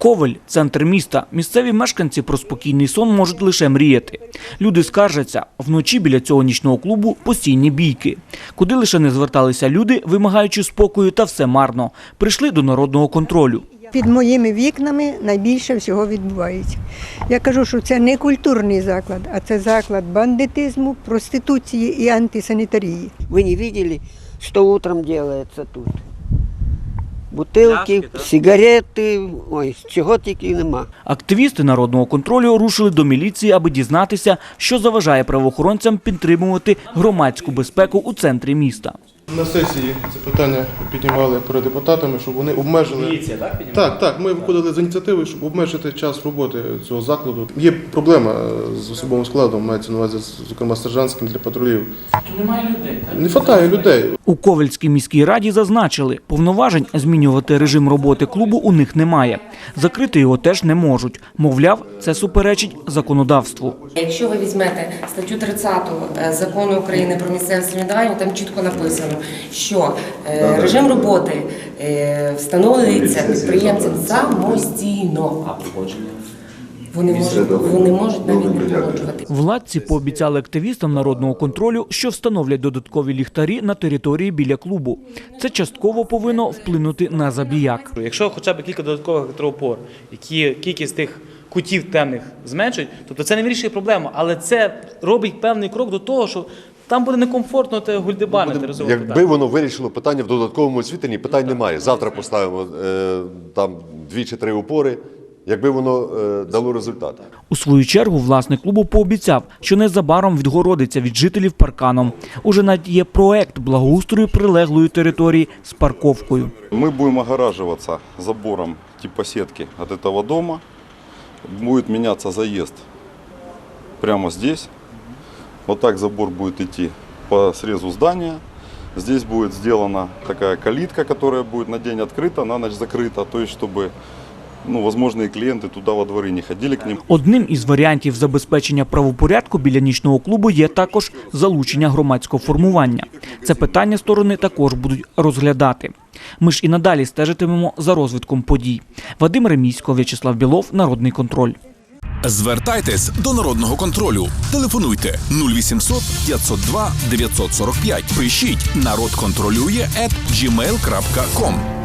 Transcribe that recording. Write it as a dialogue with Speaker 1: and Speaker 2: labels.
Speaker 1: Ковель – центр міста. Місцеві мешканці про спокійний сон можуть лише мріяти. Люди скаржаться, вночі біля цього нічного клубу постійні бійки. Куди лише не зверталися люди, вимагаючи спокою, та все марно. Прийшли до народного контролю.
Speaker 2: Під моїми вікнами найбільше всього відбувається. Я кажу, що це не культурний заклад, а це заклад бандитизму, проституції і антисанітарії.
Speaker 3: Вы не видели, что утром делается тут? Бутилки, сигарети, ой, чого тільки нема.
Speaker 1: Активісти народного контролю рушили до міліції, аби дізнатися, що заважає правоохоронцям підтримувати громадську безпеку у центрі міста.
Speaker 4: На сесії це питання піднімали перед депутатами, щоб вони обмежили.
Speaker 5: Міліція, так, піднімає?
Speaker 4: Так, так. Ми виходили з ініціативою, щоб обмежити час роботи цього закладу. Є проблема з особовим складом, мається на увазі, зокрема, сержантським для патрулів.
Speaker 5: Немає людей, так?
Speaker 4: Не вистачає людей.
Speaker 1: У Ковельській міській раді зазначили, повноважень змінювати режим роботи клубу у них немає. Закрити його теж не можуть. Мовляв, це суперечить законодавству.
Speaker 6: Якщо ви візьмете статтю 30 е, закону України про місцеве самоврядування, там чітко написано, що е, режим роботи е, встановлюється підприємцем самостійно. Вони можуть, вони можуть навіть не погоджувати.
Speaker 1: Владці пообіцяли активістам народного контролю, що встановлять додаткові ліхтарі на території біля клубу. Це частково повинно вплинути на забіяк.
Speaker 5: Якщо хоча б кілька додаткових електроопор, які кількість тих кутів темних зменшують, тобто це не вирішує проблему, але це робить певний крок до того, що там буде некомфортно те гульдебанити. розвивати.
Speaker 7: Якби воно вирішило питання в додатковому освітленні, питань немає. Завтра поставимо е, там дві чи три опори, якби воно е, дало результат.
Speaker 1: У свою чергу власник клубу пообіцяв, що незабаром відгородиться від жителів парканом. Уже навіть є проект благоустрою прилеглої території з парковкою.
Speaker 8: Мы будем огораживаться забором типа сетки от этого дома. Будет меняться заезд прямо здесь. Вот так забор будет идти по срезу здания. Здесь будет сделана такая калитка, которая будет на день открыта, на ночь закрыта. То есть, чтобы ну, возможные клиенты туда во дворы не ходили к ним.
Speaker 1: Одним із варіантів забезпечення правопорядку біля нічного клубу є також залучення громадського формування. Це питання сторони також будуть розглядати. Ми ж і надалі стежитимемо за розвитком подій. Вадим Ремійсько, В'ячеслав Білов, Народний контроль.
Speaker 9: Звертайтесь до народного контролю. Телефонуйте 0800 502 945. Пишіть народ контролює at gmail.com.